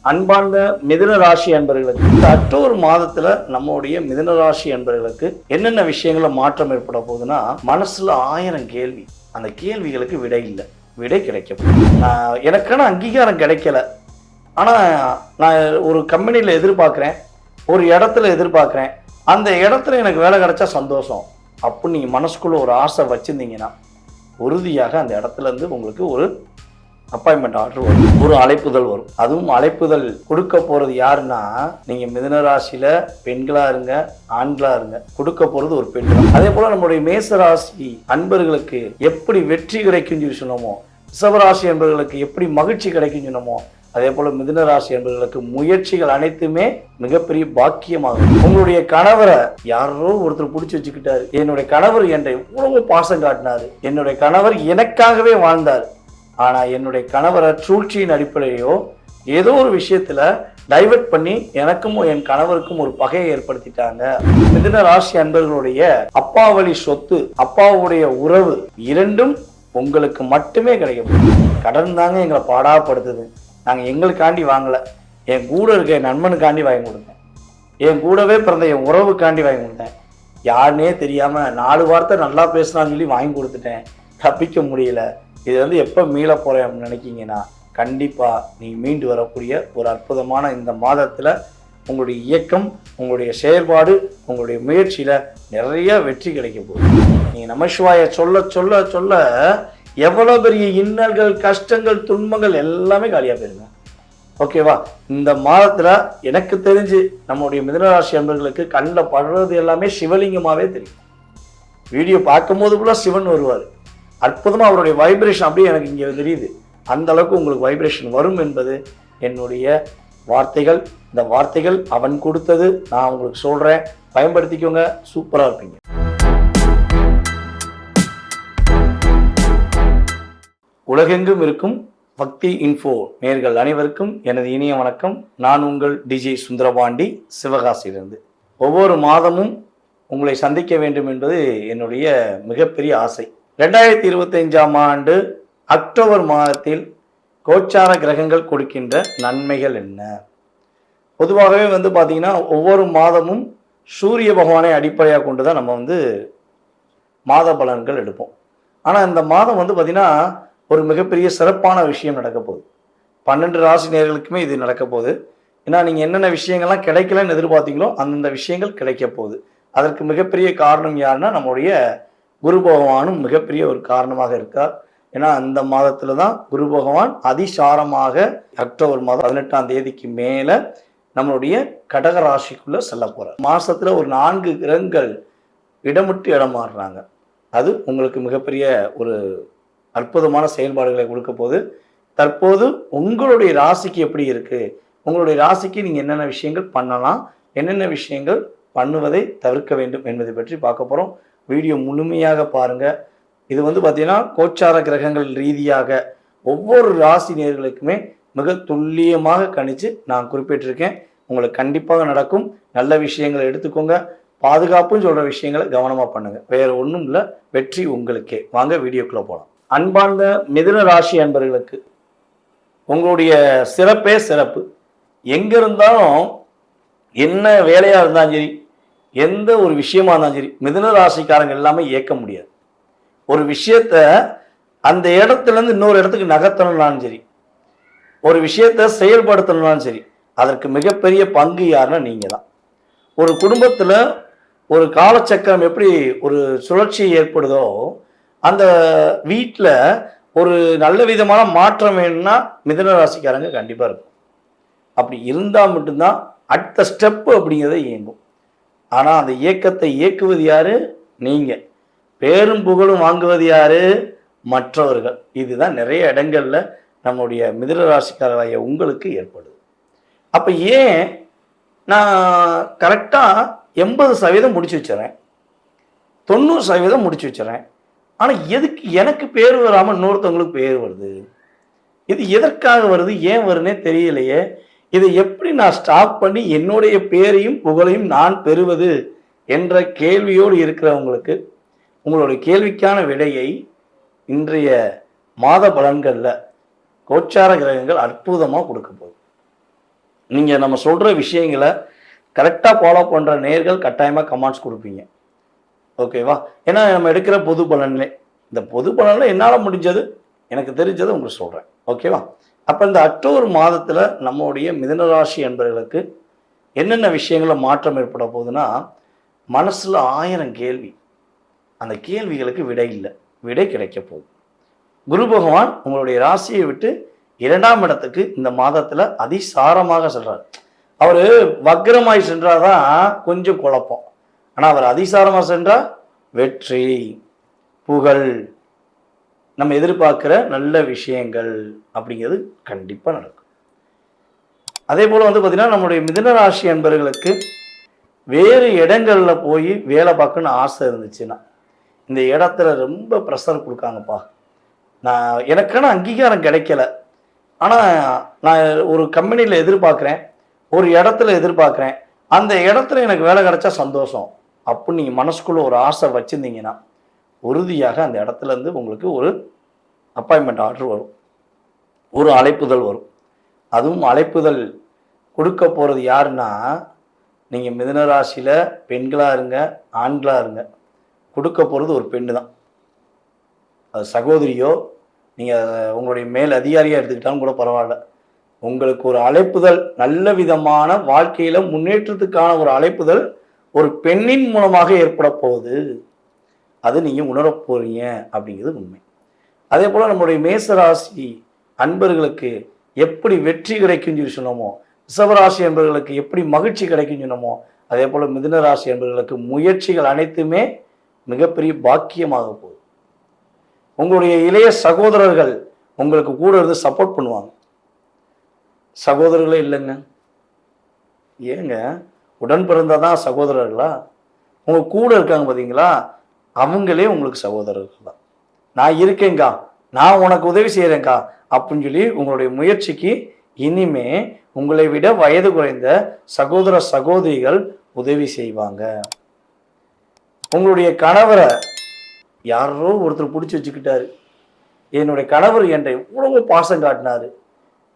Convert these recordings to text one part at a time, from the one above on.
அன்பார்ந்த மிதன ராசி அன்பர்களுக்கு இந்த அக்டோபர் மாதத்துல நம்முடைய மிதன ராசி அன்பர்களுக்கு என்னென்ன விஷயங்கள மாற்றம் ஏற்பட போகுதுன்னா மனசுல ஆயிரம் கேள்வி. அந்த கேள்விகளுக்கு விடை இல்லை. விடை கிடைக்கும் எனக்கான அங்கீகாரம் கிடைக்கல. ஆனா நான் ஒரு கம்பெனியில் எதிர்பார்க்குறேன். ஒரு இடத்துல எதிர்பார்க்குறேன். அந்த இடத்துல எனக்கு வேலை கிடைச்சா சந்தோஷம். அப்படின்னு நீங்கள் மனசுக்குள்ள ஒரு ஆசை வச்சிருந்தீங்கன்னா உறுதியாக அந்த இடத்துல இருந்து உங்களுக்கு ஒரு அப்பாயின்மெண்ட் ஆர்டர் வரும். ஒரு அழைப்புதல் வரும். அதுவும் அழைப்புதல் கொடுக்க போறது யாருன்னா நீங்க மிதன ராசியில பெண்களா இருங்க ஆண்களா இருங்க. கொடுக்க போறது ஒரு பெண். அதே போல நம்முடைய மேச ராசி அன்பர்களுக்கு எப்படி வெற்றி கிடைக்கும் சொல்லி சொன்னோமோ ரிஷபராசி என்பவர்களுக்கு எப்படி மகிழ்ச்சி கிடைக்கும் சொன்னோமோ அதே போல மிதுன ராசி என்பவர்களுக்கு முயற்சிகள் அனைத்துமே மிகப்பெரிய பாக்கியமாகும். உங்களுடைய கணவரை யாரோ ஒருத்தர் பிடிச்சி வச்சுக்கிட்டாரு. என்னுடைய கணவர் என்னை இவ்வளவு பாசம் காட்டினாரு. என்னுடைய கணவர் எனக்காகவே வாழ்ந்தார். ஆனால் என்னுடைய கணவரை சூழ்ச்சியின் அடிப்படையோ ஏதோ ஒரு விஷயத்தில் டைவர்ட் பண்ணி எனக்கும் என் கணவருக்கும் ஒரு பகையை ஏற்படுத்திட்டாங்க. மிதுன ராசி அன்பர்களுடைய அப்பா வழி சொத்து அப்பாவுடைய உறவு இரண்டும் உங்களுக்கு மட்டுமே கிடைக்கும். கடன் தாங்க எங்களை பாடாப்படுத்துது. நாங்கள் எங்களுக்காண்டி வாங்கலை. என் கூட இருக்க என் நண்பனுக்காண்டி வாங்கி கொடுத்தேன். என் கூடவே பிறந்த என் உறவுக்காண்டி வாங்கி கொடுத்தேன். யாருனே தெரியாமல் நாலு வார்த்தை நல்லா பேசலாம்னு சொல்லி வாங்கி கொடுத்துட்டேன். தப்பிக்க முடியல. இது வந்து எப்போ மீள போகிறேன் நினைக்கிங்கன்னா கண்டிப்பாக நீ மீண்டு வரக்கூடிய ஒரு அற்புதமான இந்த மாதத்தில் உங்களுடைய இயக்கம் உங்களுடைய செயல்பாடு உங்களுடைய முயற்சியில் நிறைய வெற்றி கிடைக்க போகுது. நீங்கள் நமசிவாய சொல்ல சொல்ல சொல்ல எவ்வளோ பெரிய இன்னல்கள் கஷ்டங்கள் துன்பங்கள் எல்லாமே காலியாக போயிருங்க. ஓகேவா இந்த மாதத்தில் எனக்கு தெரிஞ்சு நம்முடைய மிதனராசி அன்பர்களுக்கு கண்ணில் படுறது எல்லாமே சிவலிங்கமாகவே தெரியும். வீடியோ பார்க்கும்போது கூட சிவன் வருவார். அற்புதமாக அவருடைய வைப்ரேஷன் அப்படியே எனக்கு இங்கே தெரியுது. அந்த அளவுக்கு உங்களுக்கு வைப்ரேஷன் வரும் என்பது என்னுடைய வார்த்தைகள். இந்த வார்த்தைகள் அவன் கொடுத்தது நான் உங்களுக்கு சொல்கிறேன் பயன்படுத்திக்கோங்க. சூப்பராக இருப்பீங்க. உலகெங்கும் இருக்கும் பக்தி இன்ஃபோ நேர்கள் அனைவருக்கும் எனது இனிய வணக்கம். நான் உங்கள் டிஜே சுந்தரபாண்டி சிவகாசியிலிருந்து. ஒவ்வொரு மாதமும் உங்களை சந்திக்க வேண்டும் என்பது என்னுடைய மிகப்பெரிய ஆசை. ரெண்டாயிரத்தி இருபத்தைஞ்சாம் ஆண்டு அக்டோபர் மாதத்தில் கோச்சார கிரகங்கள் கொடுக்கின்ற நன்மைகள் என்ன? பொதுவாகவே வந்து பார்த்திங்கன்னா ஒவ்வொரு மாதமும் சூரிய பகவானை அடிப்படையாக கொண்டு தான் நம்ம வந்து மாத பலன்கள் எடுப்போம். ஆனால் இந்த மாதம் வந்து பார்த்திங்கன்னா ஒரு மிகப்பெரிய சிறப்பான விஷயம் நடக்க போகுது. பன்னெண்டு ராசி நேர்களுக்குமே இது நடக்க போகுது. ஏன்னா நீங்கள் என்னென்ன விஷயங்கள்லாம் கிடைக்கலன்னு எதிர்பார்த்தீங்களோ அந்தந்த விஷயங்கள் கிடைக்க போகுது. அதற்கு மிகப்பெரிய காரணம் யாருன்னா நம்முடைய குரு பகவானும் மிகப்பெரிய ஒரு காரணமாக இருக்கார். ஏன்னா அந்த மாதத்துல தான் குரு பகவான் அதிசாரமாக அக்டோபர் மாதம் பதினெட்டாம் தேதிக்கு மேலே நம்மளுடைய கடக ராசிக்குள்ள செல்ல போறார். மாசத்துல ஒரு நான்கு கிரகங்கள் இடமிட்டு இடம் மாறுறாங்க. அது உங்களுக்கு மிகப்பெரிய ஒரு அற்புதமான செயல்பாடுகளை கொடுக்க போது தற்போது உங்களுடைய ராசிக்கு எப்படி இருக்கு? உங்களுடைய ராசிக்கு நீங்க என்னென்ன விஷயங்கள் பண்ணலாம்? என்னென்ன விஷயங்கள் பண்ணுவதை தவிர்க்க வேண்டும் என்பதை பற்றி பார்க்க போகிறோம் வீடியோ முழுமையாக பாருங்கள் இது வந்து பார்த்திங்கன்னா கோச்சார கிரகங்கள் ரீதியாக ஒவ்வொரு ராசி நேர்களுக்குமே மிக துல்லியமாக கணித்து நான் குறிப்பிட்டிருக்கேன். உங்களுக்கு கண்டிப்பாக நடக்கும். நல்ல விஷயங்களை எடுத்துக்கோங்க. பாதுகாப்புன்னு சொல்கிற விஷயங்களை கவனமாக பண்ணுங்கள் வேறு ஒன்றும் இல்லை. வெற்றி உங்களுக்கே. வாங்க வீடியோக்குள்ளே போகலாம் அன்பார்ந்த மிதுன ராசி அன்பர்களுக்கு உங்களுடைய சிறப்பே சிறப்பு. எங்கே இருந்தாலும் என்ன வேலையாக இருந்தாலும் சரி எந்த ஒரு விஷயமா இருந்தாலும் சரி மிதுன ராசிக்காரங்க எல்லாமே இயக்க முடியாது. ஒரு விஷயத்த அந்த இடத்துலேருந்து இன்னொரு இடத்துக்கு நகர்த்தணும்னாலும் சரி ஒரு விஷயத்த செயல்படுத்தணும்னாலும் சரி அதற்கு மிகப்பெரிய பங்கு யாருன்னா நீங்கள் தான் ஒரு குடும்பத்தில் ஒரு காலச்சக்கரம் எப்படி ஒரு சுழற்சி ஏற்படுதோ அந்த வீட்டில் ஒரு நல்ல விதமான மாற்றம் வேணும்னா மிதன ராசிக்காரங்க கண்டிப்பாக இருக்கும். அப்படி இருந்தால் மட்டும்தான் அடுத்த ஸ்டெப்பு அப்படிங்கிறத இயங்கும். ஆனா அந்த இயக்கத்தை இயக்குவது யாரு? நீங்க. பேரும் புகழும் வாங்குவது யாரு? மற்றவர்கள். இதுதான் நிறைய இடங்கள்ல நம்முடைய மிதிர ராசிக்காரராய உங்களுக்கு ஏற்படுது. அப்ப ஏன் நான் கரெக்டா எண்பது சதவீதம் முடிச்சு வச்சுறேன்? தொண்ணூறு சதவீதம் முடிச்சு வச்சுறேன். ஆனா எதுக்கு எனக்கு பேர் வராமல் இன்னொருத்தவங்களுக்கு பேர் வருது? இது எதற்காக வருது? ஏன் வருன்னே தெரியலையே. இதை எப்படி நான் ஸ்டாப் பண்ணி என்னுடைய பேரையும் புகழையும் நான் பெறுவது என்ற கேள்வியோடு இருக்கிறவங்களுக்கு உங்களுடைய கேள்விக்கான விடையை இன்றைய மாத பலன்களில் கோச்சார கிரகங்கள் அற்புதமாக கொடுக்க போகுது. நீங்கள் நம்ம சொல்கிற விஷயங்களை கரெக்டாக ஃபாலோ பண்ணுற நேர்கள் கட்டாயமாக கமெண்ட்ஸ் கொடுப்பீங்க. ஓகேவா ஏன்னா நம்ம எடுக்கிற பொது பலன்லே. இந்த பொது பலனில் என்னால் முடிஞ்சது? எனக்கு தெரிஞ்சதை உங்களுக்கு சொல்கிறேன் ஓகேவா அப்போ இந்த அக்டோபர் மாதத்தில் நம்முடைய மிதனராசி என்பவர்களுக்கு என்னென்ன விஷயங்களில் மாற்றம் ஏற்பட போகுதுன்னா மனசில் ஆயிரம் கேள்வி. அந்த கேள்விகளுக்கு விடை இல்லை. விடை கிடைக்க போகுது. குரு பகவான் உங்களுடைய ராசியை விட்டு இரண்டாம் இடத்துக்கு இந்த மாதத்தில் அதிசாரமாக செல்றார். அவர் வக்ரமாய் சென்றாதான் கொஞ்சம் குழப்பம். ஆனால் அவர் அதிசாரமாக சென்றால் வெற்றி புகழ் நம்ம எதிர்பார்க்குற நல்ல விஷயங்கள் அப்படிங்கிறது கண்டிப்பாக நடக்கும். அதே போல் வந்து பார்த்திங்கன்னா நம்முடைய மிதனராசி அன்பர்களுக்கு வேறு இடங்களில் போய் வேலை பார்க்கணும்னு ஆசை இருந்துச்சுன்னா இந்த இடத்துல ரொம்ப ப்ரெஷர் கொடுக்காங்கப்பா. நான் எனக்கான அங்கீகாரம் கிடைக்கல. ஆனால் நான் ஒரு கம்பெனியில் எதிர்பார்க்குறேன் ஒரு இடத்துல எதிர்பார்க்குறேன் அந்த இடத்துல எனக்கு வேலை கிடைச்சா சந்தோஷம். அப்படின்னு நீங்கள் மனசுக்குள்ளே ஒரு ஆசை வச்சுருந்தீங்கன்னா உறுதியாக அந்த இடத்துலேருந்து உங்களுக்கு ஒரு அப்பாயின்மெண்ட் ஆர்டர் வரும். ஒரு அழைப்புதல் வரும். அதுவும் அழைப்புதல் கொடுக்க போகிறது யாருன்னா நீங்கள் மிதனராசியில் பெண்களாக இருங்க ஆண்களாக இருங்க. கொடுக்க போகிறது ஒரு பெண்ணு தான். அது சகோதரியோ நீங்கள் உங்களுடைய மேல் அதிகாரியாக எடுத்துக்கிட்டாலும் கூட பரவாயில்ல. உங்களுக்கு ஒரு அழைப்புதல் நல்ல விதமான வாழ்க்கையில் முன்னேற்றத்துக்கான ஒரு அழைப்புதல் ஒரு பெண்ணின் மூலமாக ஏற்பட போகுது. அது நீங்கள் உணரப் போகிறீங்க அப்படிங்கிறது உண்மை. அதே போல் நம்முடைய மேசராசி அன்பர்களுக்கு எப்படி வெற்றி கிடைக்கும்னு சொல்லி சொன்னோமோ ரிஷபராசி என்பவர்களுக்கு எப்படி மகிழ்ச்சி கிடைக்கும்னு சொன்னோமோ அதே போல் மிதுன ராசி என்பவர்களுக்கு முயற்சிகள் அனைத்துமே மிகப்பெரிய பாக்கியமாக போகுது. உங்களுடைய இளைய சகோதரர்கள் உங்களுக்கு கூட இருந்து சப்போர்ட் பண்ணுவாங்க. சகோதரர்களே இல்லைங்க. ஏங்க உடன் பிறந்தாதான் சகோதரர்களா? உங்கள் கூட இருக்காங்க பார்த்தீங்களா அவங்களே உங்களுக்கு சகோதரர்கள் தான். நான் இருக்கேங்க்கா நான் உனக்கு உதவி செய்கிறேங்க்கா அப்படின்னு சொல்லி உங்களுடைய முயற்சிக்கு இனிமே உங்களை விட வயது குறைந்த சகோதர சகோதரிகள் உதவி செய்வாங்க. உங்களுடைய கணவரை யாரோ ஒருத்தர் பிடிச்சி வச்சுக்கிட்டாரு. என்னுடைய கணவர் என்னை எவ்வளவு பாசம் காட்டினார்.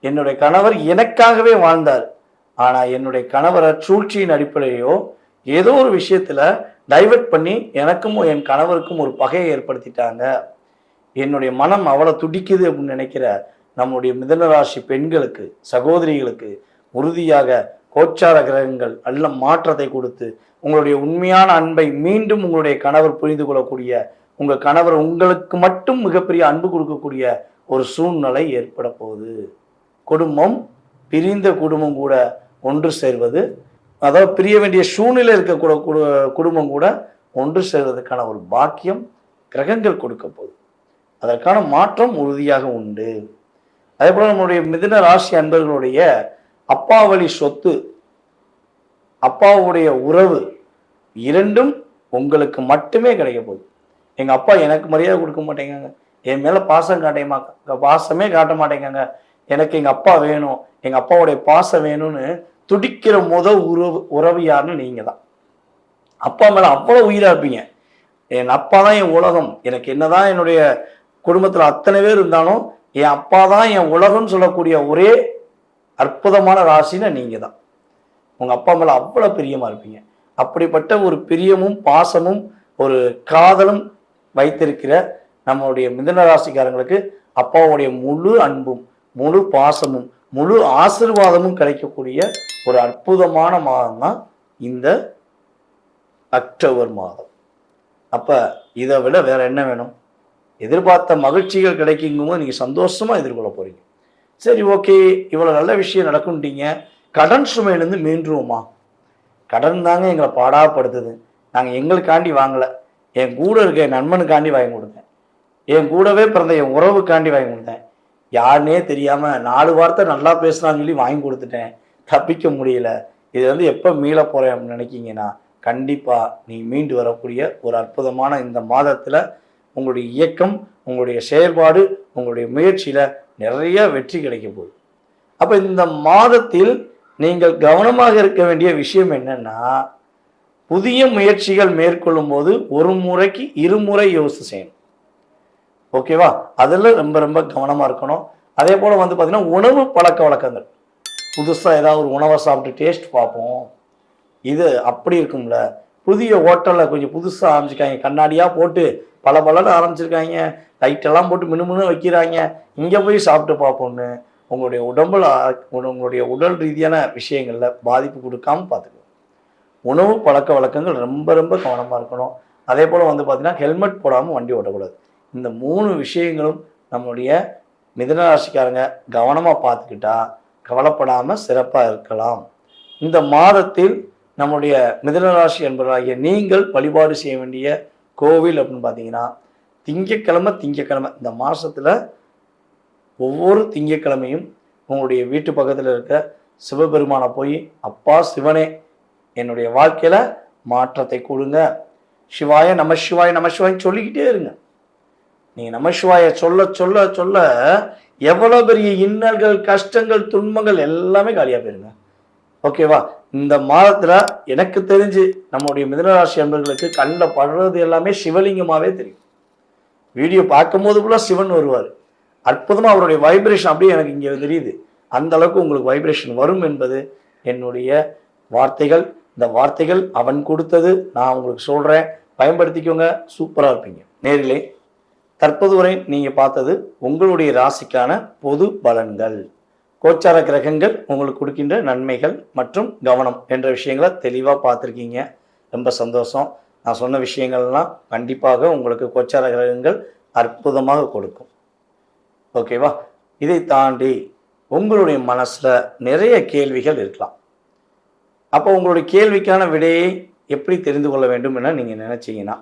என்னுடைய கணவர் எனக்காகவே வாழ்ந்தார். ஆனால் என்னுடைய கணவரை சூழ்ச்சியின் அடிப்படையோ ஏதோ ஒரு விஷயத்துல டைவர்ட் பண்ணி எனக்கும் என் கணவருக்கும் ஒரு பகையை ஏற்படுத்திட்டாங்க. என்னுடைய மனம் அவ்வளோ துடிக்குது அப்படின்னு நினைக்கிற நம்முடைய மிதனராசி பெண்களுக்கு சகோதரிகளுக்கு உறுதியாக கோச்சார கிரகங்கள் நல்ல மாற்றத்தை கொடுத்து உங்களுடைய உண்மையான அன்பை மீண்டும் உங்களுடைய கணவர் புரிந்து கொள்ளக்கூடிய உங்கள் கணவர் உங்களுக்கு மட்டும் மிகப்பெரிய அன்பு கொடுக்கக்கூடிய ஒரு சூழ்நிலை ஏற்பட போகுது. குடும்பம் பிரிந்த குடும்பம் கூட ஒன்று சேர்வது அதாவது பிரிய வேண்டிய சூழ்நிலை இருக்கக்கூட குடும்பம் கூட ஒன்று சேர்வதற்கான ஒரு பாக்கியம் கிரகங்கள் கொடுக்க போகுது. அதற்கான மாற்றம் உறுதியாக உண்டு. அதே போல் நம்முடைய மிதுன ராசி அன்பர்களுடைய அப்பா வழி சொத்து அப்பாவுடைய உறவு இரண்டும் உங்களுக்கு மட்டுமே கிடைக்க போகுது. எங்கள் அப்பா எனக்கு மரியாதை கொடுக்க மாட்டேங்காங்க. என் மேலே பாசம் காட்டேமா பாசமே காட்ட மாட்டேங்காங்க. எனக்கு எங்கள் அப்பா வேணும் எங்கள் அப்பாவுடைய பாசம் வேணும்னு துடிக்கிற முத உறவு உறவு யாருன்னு நீங்கள் தான் அப்பா மேலே அவ்வளோ உயிராக இருப்பீங்க. என் அப்பா தான் என் உலகம். எனக்கு என்னதான் என்னுடைய குடும்பத்தில் அத்தனை பேர் இருந்தாலும் என் அப்பா தான் என் உலகம்னு சொல்லக்கூடிய ஒரே அற்புதமான ராசின்னு நீங்கள் தான் உங்கள் அப்பா மேலே அவ்வளோ பிரியமாக இருப்பீங்க. அப்படிப்பட்ட ஒரு பிரியமும் பாசமும் ஒரு காதலும் வைத்திருக்கிற நம்மளுடைய மிதன ராசிக்காரங்களுக்கு அப்பாவுடைய முழு அன்பும் முழு பாசமும் முழு ஆசிர்வாதமும் கிடைக்கக்கூடிய ஒரு அற்புதமான மாதம் தான் இந்த அக்டோபர் மாதம். அப்போ இதை விட வேற என்ன வேணும்? எதிர்பார்த்த மகிழ்ச்சிகள் கிடைக்குங்கும்போது நீங்கள் சந்தோஷமாக எதிர்கொள்ள போகிறீங்க சரி ஓகே இவ்வளோ நல்ல விஷயம் நடக்கும்ட்டீங்க. கடன் சுமையிலேருந்து மீண்டுருவோமா கடன் தாங்க எங்களை பாடாப்படுத்துது. நாங்கள் எங்களுக்காண்டி வாங்கலை. என் கூட இருக்க என் நண்பனுக்காண்டி வாங்கி கொடுத்தேன். என் கூடவே பிறந்த என் உறவுக்காண்டி வாங்கி கொடுத்தேன். யாருனே தெரியாமல் நாலு வார்த்தை நல்லா பேசுனான்னு சொல்லி வாங்கி கொடுத்துட்டேன். தப்பிக்க முடியல. இது வந்து எப்போ மீள போகிறேன் அப்படின்னு நினைக்கிங்கன்னா கண்டிப்பாக நீ மீண்டு வரக்கூடிய ஒரு அற்புதமான இந்த மாதத்தில் உங்களுடைய இயக்கம் உங்களுடைய செயல்பாடு உங்களுடைய முயற்சியில் நிறைய வெற்றி கிடைக்க போகுது. அப்போ இந்த மாதத்தில் நீங்கள் கவனமாக இருக்க வேண்டிய விஷயம் என்னென்னா புதிய முயற்சிகள் மேற்கொள்ளும் போது ஒரு முறைக்கு இருமுறை யோசிச்சு செய்யணும். ஓகேவா? அதில் ரொம்ப ரொம்ப கவனமாக இருக்கணும். அதே போல் வந்து பார்த்திங்கன்னா உணவு பழக்க வழக்கங்கள். புதுசாக ஏதாவது ஒரு உணவை சாப்பிட்டு டேஸ்ட் பார்ப்போம். இது அப்படி இருக்கும்ல. புதிய ஹோட்டலில் கொஞ்சம் புதுசாக ஆரம்பிச்சிருக்காங்க. கண்ணாடியாக போட்டு பல பலன்னு ஆரம்பிச்சிருக்காங்க. லைட்டெல்லாம் போட்டு மினுமினு வைக்கிறாங்க. இங்கே போய் சாப்பிட்டு பார்ப்போம்னு உங்களுடைய உடம்புல உங்களுடைய உடல் ரீதியான விஷயங்களில் பாதிப்பு கொடுக்காம பார்த்துக்கணும். உணவு பழக்க வழக்கங்கள் ரொம்ப ரொம்ப கவனமாக இருக்கணும். அதே போல் வந்து பார்த்திங்கன்னா ஹெல்மெட் போடாமல் வண்டி ஓட்டக்கூடாது. இந்த மூணு விஷயங்களும் நம்மளுடைய மிதனராசிக்காரங்க கவனமாக பார்த்துக்கிட்டா கவலைப்படாமல் சிறப்பாக இருக்கலாம். இந்த மாதத்தில் நம்முடைய மிதனராசி என்பதாகிய என்பவராகிய நீங்கள் வழிபாடு செய்ய வேண்டிய கோவில் அப்படின்னு பார்த்தீங்கன்னா திங்கக்கிழமை திங்கக்கிழமை இந்த மாதத்தில் ஒவ்வொரு திங்கக்கிழமையும் உங்களுடைய வீட்டு பக்கத்தில் இருக்க சிவபெருமானை போய் அப்பா சிவனே என்னுடைய வாழ்க்கையில் மாற்றத்தை கொடுங்க. சிவாய நம சிவாய நம சிவாய் சொல்லிக்கிட்டே இருங்க. நீங்கள் நம சிவாய சொல்ல சொல்ல சொல்ல எவ்வளோ பெரிய இன்னல்கள் கஷ்டங்கள் துன்பங்கள் எல்லாமே காலியாக போயிருங்க. ஓகேவா இந்த மாதத்தில் எனக்கு தெரிஞ்சு நம்முடைய மிதனராசி அன்பர்களுக்கு கண்ணில் படுறது எல்லாமே சிவலிங்கமாகவே தெரியும். வீடியோ பார்க்கும்போது கூட சிவன் வருவார். அற்புதமாக அவருடைய வைப்ரேஷன் அப்படியே எனக்கு இங்கே தெரியுது. அந்த அளவுக்கு உங்களுக்கு வைப்ரேஷன் வரும் என்பது என்னுடைய வார்த்தைகள். இந்த வார்த்தைகள் அவன் கொடுத்தது நான் உங்களுக்கு சொல்கிறேன் பயன்படுத்திக்கோங்க. சூப்பராக இருப்பீங்க. நேரிலே தற்போது வரை நீங்கள் பார்த்தது உங்களுடைய ராசிக்கான பொது பலன்கள். கோச்சார கிரகங்கள் உங்களுக்கு கொடுக்கின்ற நன்மைகள் மற்றும் கவனம் என்ற விஷயங்களை தெளிவாக பார்த்துருக்கீங்க. ரொம்ப சந்தோஷம். நான் சொன்ன விஷயங்கள்லாம் கண்டிப்பாக உங்களுக்கு கோச்சார கிரகங்கள் அற்புதமாக கொடுக்கும். ஓகேவா? இதை தாண்டி உங்களுடைய மனசில் நிறைய கேள்விகள் இருக்கலாம். அப்போ உங்களுடைய கேள்விக்கான விடையை எப்படி தெரிந்து கொள்ள வேண்டும் என நீங்கள் நினச்சிங்கன்னா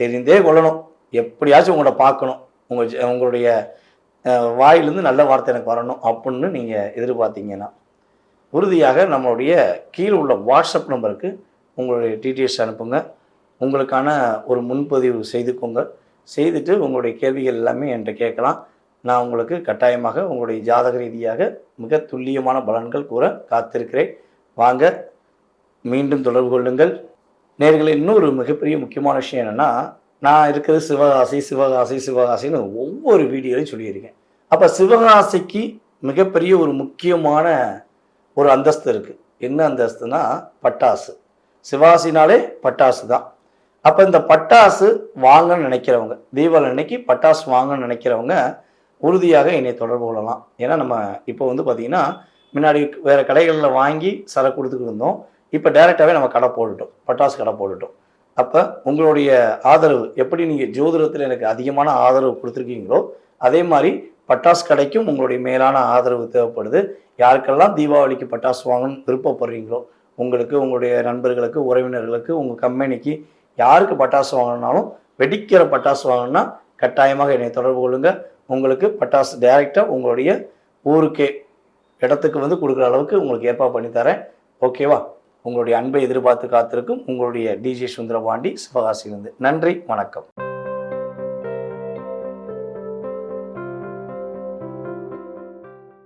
தெரிந்தே கொள்ளணும். எப்படியாச்சும் உங்களை பார்க்கணும். உங்கள் ஜ- உங்களுடைய வாயிலிருந்து நல்ல வார்த்தை எனக்கு வரணும் அப்படின்னு நீங்கள் எதிர்பார்த்தீங்கன்னா உறுதியாக நம்மளுடைய கீழே உள்ள வாட்ஸ்அப் நம்பருக்கு உங்களுடைய டீட்டெயில்ஸ் அனுப்புங்க. உங்களுக்கான ஒரு முன்பதிவு செய்துக்கோங்க. செய்துட்டு உங்களுடைய கேள்விகள் எல்லாமே என்கிட்ட கேட்கலாம். நான் உங்களுக்கு கட்டாயமாக உங்களுடைய ஜாதக ரீதியாக மிக துல்லியமான பலன்கள் கூற காத்திருக்கிறேன். வாங்க மீண்டும் தொடர்பு கொள்ளுங்கள். நேர்களை இன்னொரு மிகப்பெரிய முக்கியமான விஷயம் என்னென்னா நான் இருக்கிறது சிவகாசி சிவகாசி சிவகாசின்னு ஒவ்வொரு வீடியோலையும் சொல்லியிருக்கேன். அப்போ சிவகாசிக்கு மிகப்பெரிய ஒரு முக்கியமான ஒரு அந்தஸ்து இருக்குது என்ன அந்தஸ்துனா பட்டாசு. சிவாசினாலே பட்டாசு தான். அப்போ இந்த பட்டாசு வாங்கன்னு நினைக்கிறவங்க தீபாவளி அன்னைக்கு பட்டாசு வாங்கன்னு நினைக்கிறவங்க உறுதியாக என்னை தொடர்பு கொள்ளலாம். ஏன்னா நம்ம இப்போ வந்து பார்த்திங்கன்னா முன்னாடி வேறு கடைகளில் வாங்கி சரக்கு கொடுத்துக்கிட்டு இருந்தோம். இப்போ டைரெக்டாகவே நம்ம கடை போட்டுட்டோம். பட்டாசு கடை போட்டுட்டோம். அப்போ உங்களுடைய ஆதரவு எப்படி நீங்கள் ஜோதிடத்தில் எனக்கு அதிகமான ஆதரவு கொடுத்துருக்கீங்களோ அதே மாதிரி பட்டாசு கடைக்கும் உங்களுடைய மேலான ஆதரவு தேவைப்படுது. யாருக்கெல்லாம் தீபாவளிக்கு பட்டாசு வாங்கணும்னு விருப்பப்படுறீங்களோ உங்களுக்கு உங்களுடைய நண்பர்களுக்கு உறவினர்களுக்கு உங்கள் கம்பெனிக்கு யாருக்கு பட்டாசு வாங்கணும்னாலும் வெடிக்கிற பட்டாசு வாங்கணும்னா கட்டாயமாக என்னை தொடர்பு கொள்ளுங்கள் உங்களுக்கு பட்டாசு டைரெக்டாக உங்களுடைய ஊருக்கே இடத்துக்கு வந்து கொடுக்குற அளவுக்கு உங்களுக்கு ஏற்பாடு பண்ணி தரேன். ஓகேவா உங்களுடைய அன்பை எதிர்பார்த்து காத்திருக்கும் உங்களுடைய டிஜே சுந்தரபாண்டி சிவகாசியிலிருந்து. நன்றி வணக்கம்.